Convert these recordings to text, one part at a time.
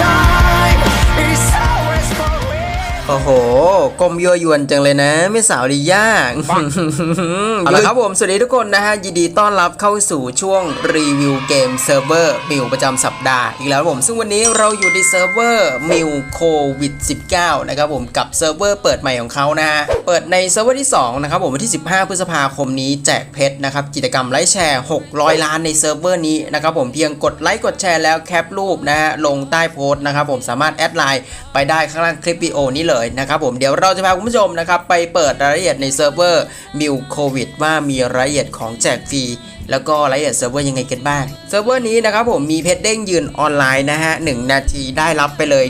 side โอ้โหกลมยั่วยวนจังเลยนะไม่สาวลีย่าเอาละครับผม สวัสดีทุกคนนะฮะ ยินดีต้อนรับเข้าสู่ช่วงรีวิวเกมเซิร์ฟเวอร์มิวประจำสัปดาห์อีกแล้วครับผม ซึ่งวันนี้เราอยู่ในเซิร์ฟเวอร์มิวโควิด -19 นะครับผมกับเซิร์ฟเวอร์เปิดใหม่ของเขานะฮะ เปิดในเซิร์ฟเวอร์ที่ 2 นะครับผมวันที่ 15 พฤษภาคมนี้แจกเพชรนะครับกิจกรรมไลค์แชร์ 600 ล้านในเซิร์ฟเวอร์นี้นะครับผมเพียงกดไลค์กดแชร์แล้วแคปรูปนะฮะลงใต้โพสต์นะครับผมสามารถแอดไลน์ไปได้ข้างล่างคลิปวิดีโอนี้เลยนะครับผมเดี๋ยวเราจะพาคุณผู้ชมนะครับไปเปิดรายละเอียดในเซิร์ฟเวอร์มิวโควิดว่ามีรายละเอียดของแจกฟรีแล้วก็รายละเอียดเซิร์ฟเวอร์ยังไงกันบ้าง เซิร์ฟเวอร์นี้นะครับผมมีเพชรเด้งยืนออนไลน์นะฮะ 1 นาทีได้รับไปเลย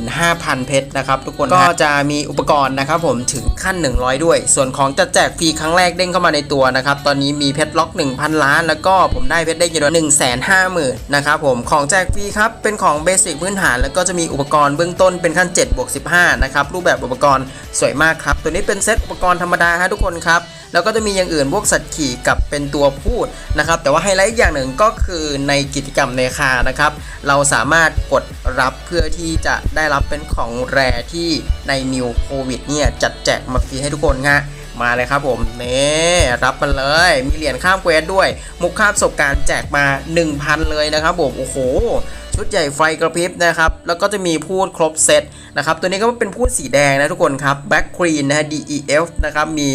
15,000 เพชรนะครับทุกคน ก็จะมีอุปกรณ์นะครับผมถึงขั้น 100 ด้วย ส่วนของจะแจกฟรีครั้งแรกเด้งเข้ามาในตัวนะครับ ตอนนี้มีเพชรล็อก 1,000 ล้าน แล้วก็ผมได้เพชรเด้งอยู่1 5 0 0 0 0นะครับผม ของแจกฟรีครับ เป็นของเบสิกพื้นฐาน แล้วก็จะมีอุปกรณ์เบื้องต้นเป็นขั้น7บวก15นะครับ รูปแบบอุปกรณ์สวยมากครับ ตัวนี้เป็นเซตอุปกรณ์ธรรมดาฮะทุกคนครับ แล้วก็จะมีอย่างอื่นพวกสัตว์ขี่กับเป็นตัวพูดนะครับ แต่ว่าไฮไลท์อีกอย่างหนึ่งก็คือในกิจกรรมในคานะครับ เราสามารถกดรับเพื่อที่จะได้รับเป็นของแรที่ในนิวโควิดเนี่ยจัดแจกมาฟรีให้ทุกคนฮะมาเลยครับผมนี่รับมาเลย มีเหรียญข้ามเควสด้วย มุกข้ามประสบการณ์แจกมา 1,000 เลยนะครับผมโอ้โห ชุดใหญ่ไฟกระพริบนะครับ แล้วก็จะมีพูดครบเซตนะครับ ตัวนี้ก็เป็นพูดสีแดงนะทุกคนครับแบ็กครีนนะฮะ DEF นะครับ มี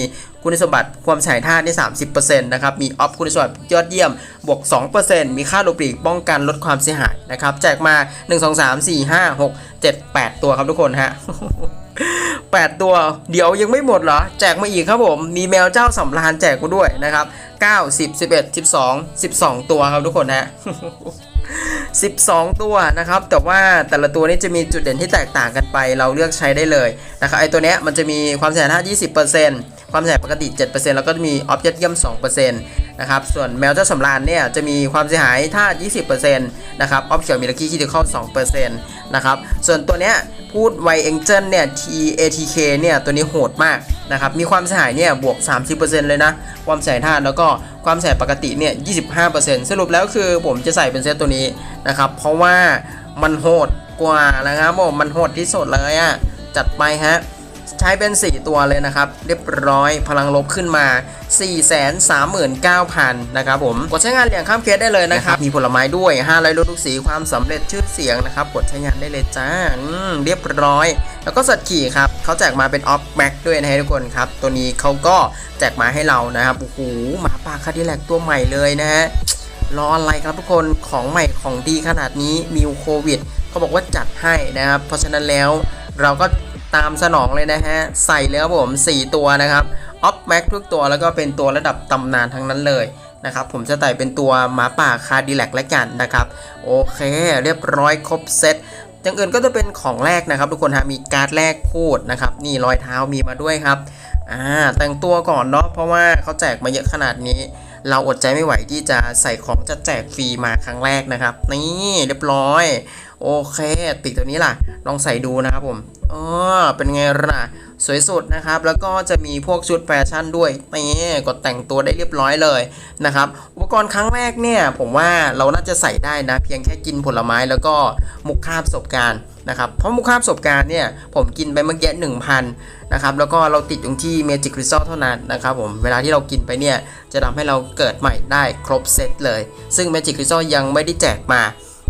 คุณสมบัติความฉายท่าได้ 30%นะครับ มีออฟคุณสมบัติยอดเยี่ยม บวก 2%มีค่าโลปลีกป้องกันลดความเสียหายนะครับ แจกมา 1 2 3 4 5 6 7 8 ตัวครับทุกคนฮะ8 ตัว เดี๋ยวยังไม่หมดเหรอ แจกมาอีกครับผม มีแมวเจ้าสำราญแจกมาด้วยนะครับ 9 10 11 12 12 ตัวครับทุกคนฮะ12 ตัวนะครับ แต่ว่าแต่ละตัวนี้จะมีจุดเด่นที่แตกต่างกันไป เราเลือกใช้ได้เลยนะครับ ไอตัวเนี้ยมันจะมีความเสียหายท่า20% ความเสียหายปกติ 7%แล้วก็มีออบเจกต์เยี่ยม 2%นะครับ ส่วนแมวเจ้าสำราญเนี่ยจะมีความเสียหายท่า20%นะครับ ออฟเขียวมีลักกี้คิดิคอล2%นะครับ ส่วนตัวเนี้ยพูดไวเอ็งเจิลเนี่ย TATK เนี่ยตัวนี้โหดมากนะครับ มีความเสียหายเนี่ยบวก 30%เลยนะ ความเสียหายท่าแล้วก็ความเสียหายปกติเนี่ย 25%สรุปแล้วคือผมจะใส่เป็นเซตตัวนี้นะครับ เพราะว่ามันโหดกว่านะครับผมมันโหดที่สุดเลยอะ่ะจัดไปฮะ ใช้เป็น 4 ตัวเลยนะครับ เรียบร้อยพลังลบขึ้นมา 439,000 นะครับผม กดใช้งานอย่างข้ามเคสได้เลยนะครับ มีผลไม้ด้วย5ไรลดทุกสีความสำเร็จชื่อเสียงนะครับ กดใช้งานได้เลยจ้าเรียบร้อย แล้วก็สัตว์ขี่ครับเขาแจกมาเป็นออฟแม็กด้วยนะฮะทุกคนครับ ตัวนี้เขาก็แจกมาให้เรานะครับโอ้โหหมาป่าคาดิแลกตัวใหม่เลยนะฮะรออะไรครับทุกคนของใหม่ของดีขนาดนี้มิวโควิดเขาบอกว่าจัดให้นะครับ เพราะฉะนั้นแล้วเราก็ ตามสนองเลยนะฮะ ใส่แล้วผม 4 ตัวนะครับออฟแม็กทุกตัวแล้วก็เป็นตัวระดับตำนานทั้งนั้นเลยนะครับผมจะใส่เป็นตัวหมาป่าคาดิแลกและกันนะครับ โอเค เรียบร้อยครบเซตอย่างอื่นก็จะเป็นของแรกนะครับ ทุกคนฮะมีการ์ดแรกพูดนะครับ นี่รอยเท้ามีมาด้วยครับอ่าแต่งตัวก่อนเนาะเพราะว่าเขาแจกมาเยอะขนาดนี้ เราอดใจไม่ไหวที่จะใส่ของจะแจกฟรีมาครั้งแรกนะครับ นี่เรียบร้อย โอเคปีกตัวนี้ล่ะ ลองใส่ดูนะครับผมอ๋อเป็นไงล่ะ สวยสุดนะครับ แล้วก็จะมีพวกชุดแฟชั่นด้วยนี่ก็แต่งตัวได้เรียบร้อยเลยนะครับ อุปกรณ์ครั้งแรกเนี่ย ผมว่าเราน่าจะใส่ได้นะ เพียงแค่กินผลไม้แล้วก็มุกคาบประสบการณ์นะครับ เพราะมุกคาบประสบการณ์เนี่ย ผมกินไปเมื่อกี้หนึ่งพันนะครับ แล้วก็เราติดตรงที่ Magic Crystal เท่านั้นนะครับผม เวลาที่เรากินไปเนี่ย จะทำให้เราเกิดใหม่ได้ครบเซตเลย ซึ่ง Magic Crystal ยังไม่ได้แจกมา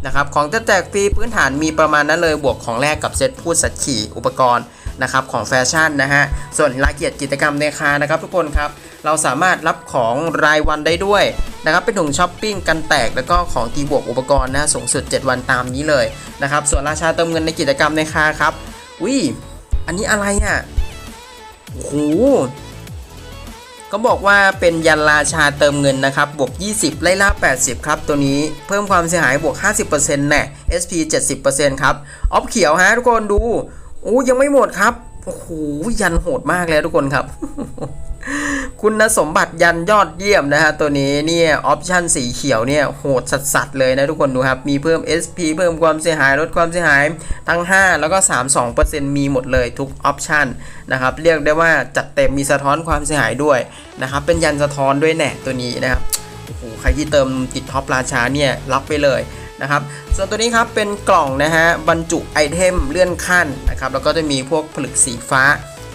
นะครับของจะแจกฟรีพื้นฐานมีประมาณนั้นเลยบวกของแรกกับเซตพูดสัตว์ขี่อุปกรณ์นะครับของแฟชั่นนะฮะส่วนรายละเอียดกิจกรรมในคานะครับทุกคนครับเราสามารถรับของรายวันได้ด้วยนะครับเป็นถุงช้อปปิ้งกันแตกแล้วก็ของตีบวกอุปกรณ์นะสูงสุด 7 วันตามนี้เลยนะครับส่วนราชาเติมเงินในกิจกรรมในคาครับวิอันนี้อะไรอะโอ้โห ขาบอกว่าเป็นยันราชาเติมเงินนะครับ บวก 20 ไล่ล่า 80 ครับ ตัวนี้เพิ่มความเสียหายบวก 50%แน่ SP 70%ครับ ออฟเขียวฮะทุกคนดู โอ้ยังไม่หมดครับ โอ้โห ยันโหดมากเลยทุกคนครับ คุณสมบัติยันยอดเยี่ยมนะฮะตัวนี้เนี่ยออปชันสีเขียวเนี่ยโหดสัสๆเลยนะทุกคนดูครับ มีเพิ่ม SP เพิ่มความเสียหายลดความเสียหายทั้ง 5 แล้วก็ 32%มีหมดเลยทุกออปชันนะครับ เรียกได้ว่าจัดเต็มมีสะท้อนความเสียหายด้วยนะครับ เป็นยันสะท้อนด้วยแน่ตัวนี้นะครับโอ้โหใครที่เติมติดท็อปราชาเนี่ยรับไปเลยนะครับส่วนตัวนี้ครับเป็นกล่องนะฮะบรรจุไอเทมเลื่อนขั้นนะครับแล้วก็จะมีพวกผลึกสีฟ้า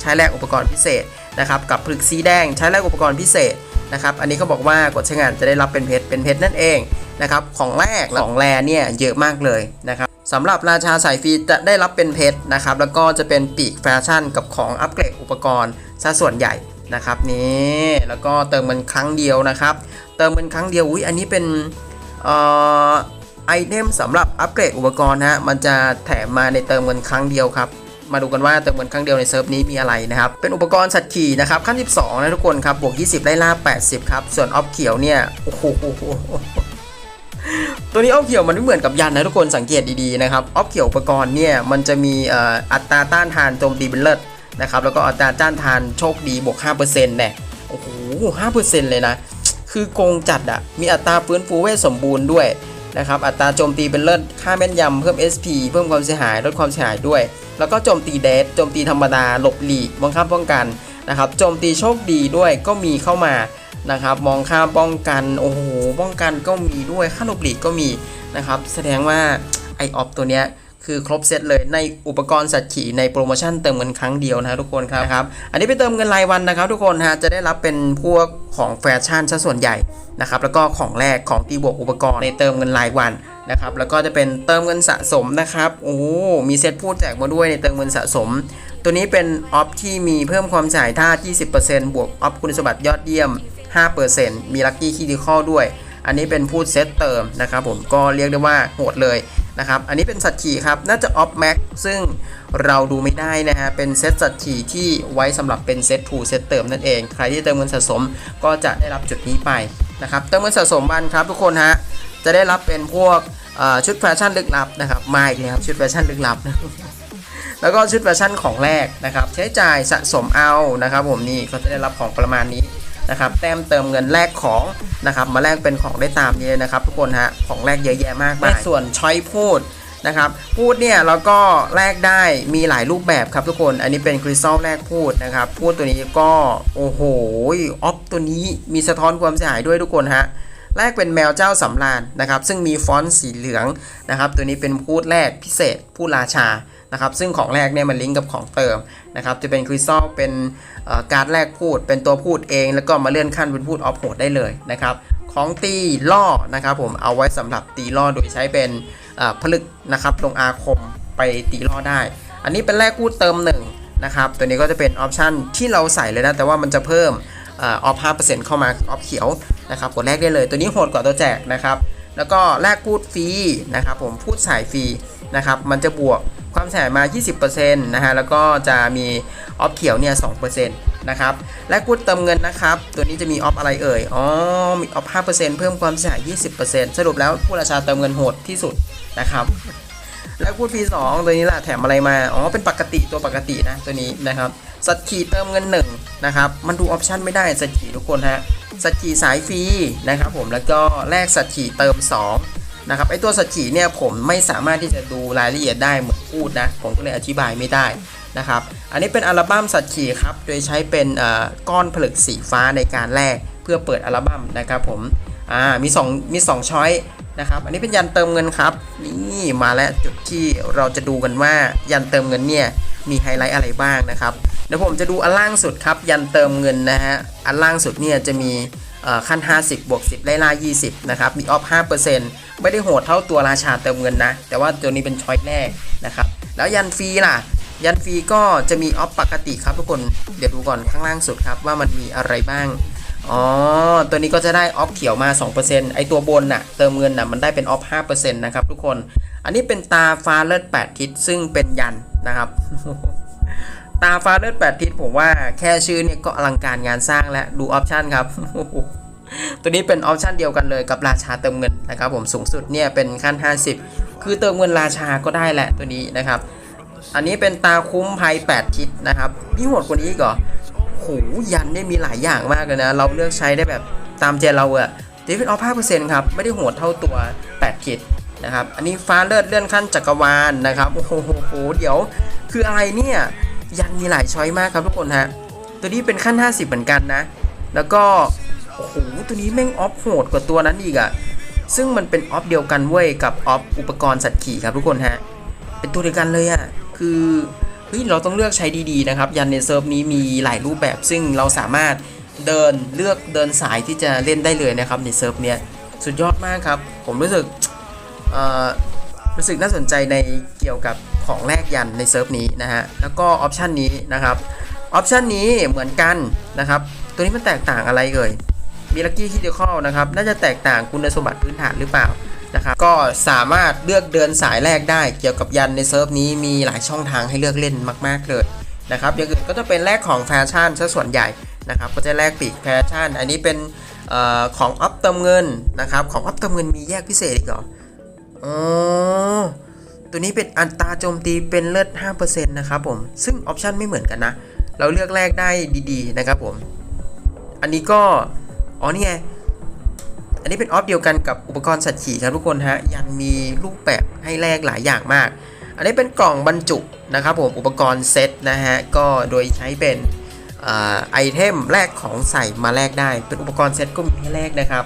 ใช้แลกอุปกรณ์พิเศษ นะครับกับผลึกสีแดงใช้แลกอุปกรณ์พิเศษนะครับอันนี้เขาบอกว่ากดใช้งานจะได้รับเป็นเพชรเป็นเพชรนั่นเองนะครับของแรกของแรเนี่ยเยอะมากเลยนะครับสำหรับราชาสายฟรีจะได้รับเป็นเพชรนะครับแล้วก็จะเป็นปีกแฟชั่นกับของอัปเกรดอุปกรณ์ซะส่วนใหญ่นะครับนี่แล้วก็เติมมันครั้งเดียวนะครับ เติมมันครั้งเดียวอุ้ยอันนี้เป็นเอ่อไอเทมสำหรับอัปเกรดอุปกรณ์นะฮะมันจะแถมมาในเติมเงินครั้งเดียวครับ มาดูกันว่าเติมเงินครั้งเดียวในเซิร์ฟนี้มีอะไรนะครับ เป็นอุปกรณ์สัตว์ขี่นะครับขั้น 12 นะทุกคนครับบวก 20ไล่ล่า 80 ครับ ส่วนออฟเขียวเนี่ยโอ้โหตัวนี้ออฟเขียวมันไม่เหมือนกับยันนะทุกคนสังเกตดีๆนะครับออฟเขียวอุปกรณ์เนี่ยมันจะมีอัตราต้านทานโจมตีเป็นเลิศนะครับแล้วก็อัตราต้านทานโชคดีบวก5%เนี่ยโอ้โห5%เลยนะ คือโกงจัดอะมีอัตราฟื้นฟูเวทสมบูรณ์ด้วยนะครับอัตราโจมตีเป็นเลิศค่าแม่นยำเพิ่ม SP เพิ่มความเสียหายลดความเสียหายด้วย แล้วก็โจมตีเดสโจมตีธรรมดาหลบหลีกมองข้ามป้องกันนะครับโจมตีโชคดีด้วยก็มีเข้ามานะครับ มองข้ามป้องกันโอ้โหป้องกันก็มีด้วยค่าหลบหลีกก็มีนะครับ แสดงว่าไอออฟตัวเนี้ยคือครบเซตเลยในอุปกรณ์สัตว์ขี่ในโปรโมชั่นเติมเงินครั้งเดียวนะทุกคนครับนะครับ อันนี้ไปเติมเงินรายวันนะครับ ทุกคนฮะจะได้รับเป็นพวกของแฟชั่นซะส่วนใหญ่นะครับแล้วก็ของแรกของตีบวกอุปกรณ์ในเติมเงินรายวัน นะครับแล้วก็จะเป็นเติมเงินสะสมนะครับโอ้มีเซตพูดแจกมาด้วยในเติมเงินสะสม ตัวนี้เป็นออฟที่มีเพิ่มความจ่ายท่า 20%บวกออฟคุณสมบัติยอดเยี่ยม 5%มีลัคกี้คีดีคอด้วย อันนี้เป็นพูดเซตเติมนะครับผมก็เรียกได้ว่าโหดเลยนะครับอันนี้เป็นสัตว์ขี่ครับน่าจะออฟแม็กซึ่งเราดูไม่ได้นะฮะเป็นเซตสัตว์ขี่ที่ไว้สำหรับเป็นเซตทูเซตเติมนั่นเอง ใครที่เติมเงินสะสมก็จะได้รับจุดนี้ไปนะครับเติมเงินสะสมวันครับทุกคนฮะจะได้รับเป็นพวก ชุดแฟชั่นลึกลับนะครับมาอีกแล้วชุดแฟชั่นลึกลับแล้วก็ชุดแฟชั่นของแรกนะครับ ใช้จ่ายสะสมเอานะครับ ผมนี่ก็จะได้รับของประมาณนี้นะครับแต้มเติมเงินแลกของนะครับ มาแลกเป็นของได้ตามนี้เลยนะครับ ทุกคนฮะของแรกเยอะแยะมากมายส่วนช้อยพูดนะครับพูดเนี่ยเราก็แลกได้มีหลายรูปแบบครับทุกคน อันนี้เป็นคริสตัลแลกพูดนะครับ พูดตัวนี้ก็โอ้โหออฟตัวนี้มีสะท้อนความเสียหายด้วยทุกคนฮะ แรกเป็นแมวเจ้าสำราญนะครับ ซึ่งมีฟอนต์สีเหลืองนะครับ ตัวนี้เป็นพูดแรกพิเศษพูดราชานะครับ ซึ่งของแรกเนี่ยมันลิงก์กับของเติมนะครับ จะเป็นคริสตัลเป็นการ์ดแรกพูด เป็นตัวพูดเอง แล้วก็มาเลื่อนขั้นเป็นพูดออฟโหดได้เลยนะครับ ของตีล่อนะครับผมเอาไว้สำหรับตีล่อโดยใช้เป็นผลึกนะครับลงอาคมไปตีล่อได้ อันนี้เป็นแรกพูดเติมหนึ่งนะครับ ตัวนี้ก็จะเป็นออปชันที่เราใส่เลยนะ แต่ว่ามันจะเพิ่ม ออฟ5%เข้ามาออฟเขียวนะครับกดแรกได้เลย ตัวนี้โหดกว่าตัวแจกนะครับ แล้วก็แลกพูดฟรีนะครับผมพูดสายฟรีนะครับมันจะบวกความเสียหายมา 20%นะฮะแล้วก็จะมีออฟเขียวเนี่ย2%นะครับแลกพูดเติมเงินนะครับ ตัวนี้จะมีออฟอะไรเอ่ยอ๋อมีออฟ5%เพิ่มความเสียหาย 20%สรุปแล้วผู้ราชาเติมเงินโหดที่สุดนะครับแล้วพูด P2 ตัวนี้ล่ะแถมอะไรมาอ๋อเป็นปกติตัวปกตินะตัวนี้นะครับ สัตว์ขี่เติมเงินหนึ่งนะครับมันดูออปชันไม่ได้สัตว์ขี่ทุกคนฮะสัตว์ขี่สายฟรีนะครับผมแล้วก็แลกสัตว์ขี่เติม2นะครับไอตัวสัตว์ขี่เนี่ยผมไม่สามารถที่จะดูรายละเอียดได้เหมือนพูดนะผมก็เลยอธิบายไม่ได้นะครับอันนี้เป็นอัลบั้มสัตว์ขี่ครับโดยใช้เป็นก้อนผลึกสีฟ้าในการแลกเพื่อเปิดอัลบั้มนะครับผมอ่ามี2มี2ช้อยนะครับอันนี้เป็นยันเติมเงินครับนี่มาแล้วจุดที่เราจะดูกันว่ายันเติมเงินเนี่ยมีไฮไลท์อะไรบ้างนะครับ เดี๋ยวผมจะดูอันล่างสุดครับ ยันเติมเงินนะฮะ อันล่างสุดเนี่ยจะมีขั้น 50 บวก 10 ไล่ล่า 20 นะครับ มีออฟ 5%ไม่ได้โหดเท่าตัวราชาเติมเงินนะ แต่ว่าตัวนี้เป็นช้อยแรกนะครับ แล้วยันฟรีล่ะ ยันฟรีก็จะมีออฟปกติครับทุกคน เดี๋ยวดูก่อนข้างล่างสุดครับว่ามันมีอะไรบ้าง อ๋อ ตัวนี้ก็จะได้ออฟเขียวมา 2%ไอตัวบนน่ะเติมเงินน่ะมันได้เป็นออฟ 5%นะครับทุกคน อันนี้เป็นตาฟ้าเลือด8ทิศซึ่งเป็นยันนะครับ ตาฟ้าเลือด8ทิศผมว่าแค่ชื่อเนี่ยก็อลังการงานสร้างแล้วดูออปชันครับ ตัวนี้เป็นออปชันเดียวกันเลยกับราชาเติมเงินนะครับผมสูงสุดเนี่ยเป็นขั้น 50 คือเติมเงินราชาก็ได้แหละตัวนี้นะครับ อันนี้เป็นตาคุ้มภัย8ทิศนะครับพี่โหดกว่านี้อีกเหรอโหยันเนี่ยมีหลายอย่างมากเลยนะ เราเลือกใช้ได้แบบตามใจเราอะเดวิดออฟ5%ครับ ไม่ได้โหดเท่าตัว8ขีดนะครับ อันนี้ฟ้าเลือดเลื่อนขั้นจักรวาลนะครับ โอ้โห เดี๋ยว คืออะไรเนี่ย ยันมีหลายช้อยมากครับทุกคนฮะ ตัวนี้เป็นขั้น 50 เหมือนกันนะ แล้วก็ โอ้โห ตัวนี้แม่งออฟโหดกว่าตัวนั้นอีกอะซึ่งมันเป็นออฟเดียวกันเว้ยกับออฟอุปกรณ์สัตว์ขี่ครับทุกคนฮะ เป็นตัวเดียวกันเลยอะ่ะคือเฮ้ยเราต้องเลือกใช้ดีๆนะครับ ยันในเซิร์ฟนี้มีหลายรูปแบบ ซึ่งเราสามารถเดินเลือกเดินสายที่จะเล่นได้เลยนะครับในเซิร์ฟเนี้ยสุดยอดมากครับ ผมรู้สึกรู้สึกน่าสนใจในเกี่ยวกับ ของแลกยันในเซิร์ฟนี้นะฮะ แล้วก็ออปชันนี้นะครับ ออปชันนี้เหมือนกันนะครับ ตัวนี้มันแตกต่างอะไรเอ่ยมีลักกี้คิดคอลนะครับ น่าจะแตกต่างคุณสมบัติพื้นฐานหรือเปล่านะครับ ก็สามารถเลือกเดินสายแรกได้เกี่ยวกับยันในเซิร์ฟนี้มีหลายช่องทางให้เลือกเล่นมาก ๆ เลยนะครับอย่างอื่นก็จะเป็นแลกของแฟชั่นซะส่วนใหญ่นะครับ ก็จะแลกปีกแฟชั่น อันนี้เป็นออของอัพเติมเงินนะครับ ของอัพเติมเงินมีแยกพิเศษอีกเหรอ อ๋อ ตัวนี้เป็นอัตราโจมตีเป็นเลือด 5%นะครับผม ซึ่งออปชันไม่เหมือนกันนะ เราเลือกแรกได้ดีๆ นะครับผม อันนี้ก็ อ๋อนี่ไง อันนี้เป็นออฟเดียวกันกับอุปกรณ์สัตว์ขี่ครับทุกคนฮะ ยันมีรูปแบบให้แลกหลายอย่างมาก อันนี้เป็นกล่องบรรจุนะครับผม อุปกรณ์เซตนะฮะ ก็โดยใช้เป็นอไอเทมแลกของใส่มาแลกได้ เป็นอุปกรณ์เซตก็มีให้แลกนะครับ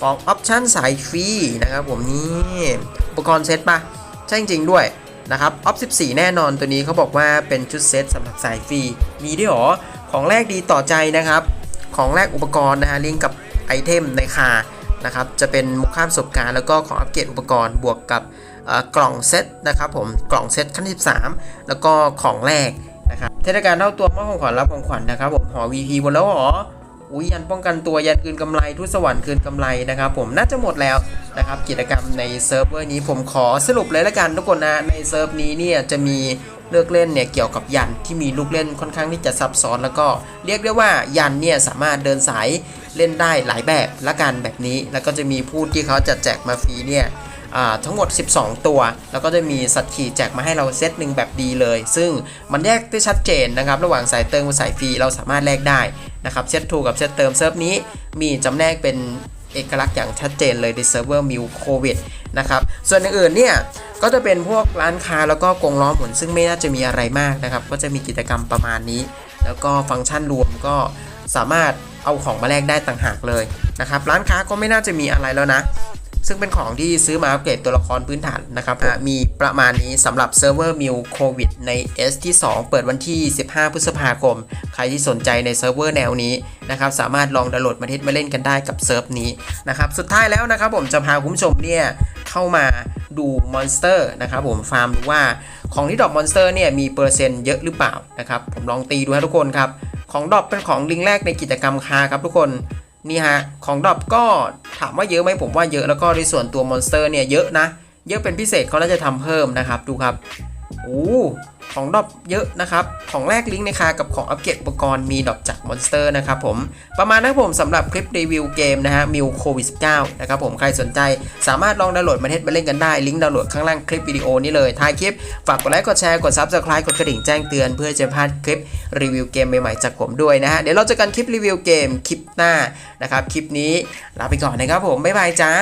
ของออปชันสายฟรีนะครับผมนี่ อุปกรณ์เซตปะ ใช่จริง ๆ ด้วยนะครับออฟ14 แน่นอนตัวนี้เขาบอกว่าเป็นชุดเซตสำหรับสายฟรี มีด้วยหรอ ของแรกดีต่อใจนะครับ ของแรกอุปกรณ์นะฮะลิงก์กับไอเทมในคานะครับจะเป็นมุกข้ามประสบการณ์แล้วก็ของอัปเกรดอุปกรณ์บวกกับกล่องเซตนะครับผมกล่องเซตขั้น 13 แล้วก็ของแรกนะครับเทศกาลเท่าตัวมอบของขวัญรับของขวัญนะครับผมหอ VP หมดแล้วหรอ อุ้ยยันป้องกันตัวยันคืนกำไรทุสวรรค์คืนกำไรนะครับผมน่าจะหมดแล้วนะครับกิจกรรมในเซิร์ฟเวอร์นี้ผมขอสรุปเลยละกันทุกคนนะในเซิร์ฟนี้เนี่ยจะมีเลือกเล่นเนี่ยเกี่ยวกับยันที่มีลูกเล่นค่อนข้างที่จะซับซ้อนแล้วก็เรียกได้ว่ายันเนี่ยสามารถเดินสายเล่นได้หลายแบบละกันแบบนี้ แล้วก็จะมีผู้ที่เขาจะแจกมาฟรีเนี่ย ทั้งหมด 12 ตัว แล้วก็จะมีสัตว์ขี่แจกมาให้เราเซตหนึ่งแบบดีเลย ซึ่งมันแยกได้ชัดเจนนะครับ ระหว่างสายเติมกับสายฟรีเราสามารถแลกได้นะครับเซตทูกกับเซตเติมเซิร์ฟนี้มีจำแนกเป็นเอกลักษณ์อย่างชัดเจนเลยในเซิร์ฟเวอร์มิวโควิดนะครับ ส่วนอื่นๆเนี่ยก็จะเป็นพวกร้านค้าแล้วก็กรงล้อหมุนซึ่งไม่น่าจะมีอะไรมากนะครับ ก็จะมีกิจกรรมประมาณนี้ แล้วก็ฟังก์ชันรวมก็สามารถเอาของมาแลกได้ต่างหากเลยนะครับ ร้านค้าก็ไม่น่าจะมีอะไรแล้วนะ ซึ่งเป็นของที่ซื้อมาอัปเกรดตัวละครพื้นฐานนะครับมีประมาณนี้สำหรับเซิร์ฟเวอร์มิวโควิดใน S ที่ 2 เปิดวันที่ 15 พฤษภาคม ใครที่สนใจในเซิร์ฟเวอร์แนวนี้นะครับสามารถลองดาวน์โหลดมาเทสมาเล่นกันได้กับเซิร์ฟนี้นะครับสุดท้ายแล้วนะครับผมจะพาคุณผู้ชมเนี่ยเข้ามาดูมอนสเตอร์นะครับผมฟาร์มดูว่าของที่ดรอปมอนสเตอร์เนี่ยมีเปอร์เซ็นต์เยอะหรือเปล่านะครับผมลองตีดูฮะทุกคนครับของดรอปเป็นของลิงแรกในกิจกรรมคาครับทุกคน นี่ฮะ ของดรอปก็ถามว่าเยอะไหมผมว่าเยอะแล้วก็ในส่วนตัวมอนสเตอร์เนี่ยเยอะนะ เยอะเป็นพิเศษเขาน่าจะทำเพิ่มนะครับ ดูครับโอ้ ของดรอปเยอะนะครับ ของแรกลิงก์ในคากับของอัปเกรดอุปกรณ์มีดรอปจากมอนสเตอร์นะครับผม ประมาณนั้นผมสำหรับคลิปรีวิวเกมนะฮะมิวโควิด 19 นะครับผมใครสนใจสามารถลองดาวน์โหลดมาเทสมาเล่นกันได้ ลิงก์ดาวน์โหลดข้างล่างคลิปวิดีโอนี้เลย ท้ายคลิป ฝากกดไลค์กดแชร์กด Subscribe กดกระดิ่งแจ้งเตือนเพื่อจะพลาดคลิปรีวิวเกมใหม่ๆจากผมด้วยนะฮะเดี๋ยวเราจอกันคลิปรีวิวเกมคลิปหน้านะครับคลิปนี้ลาไปก่อนนะครับผมบ๊ายบายจ้า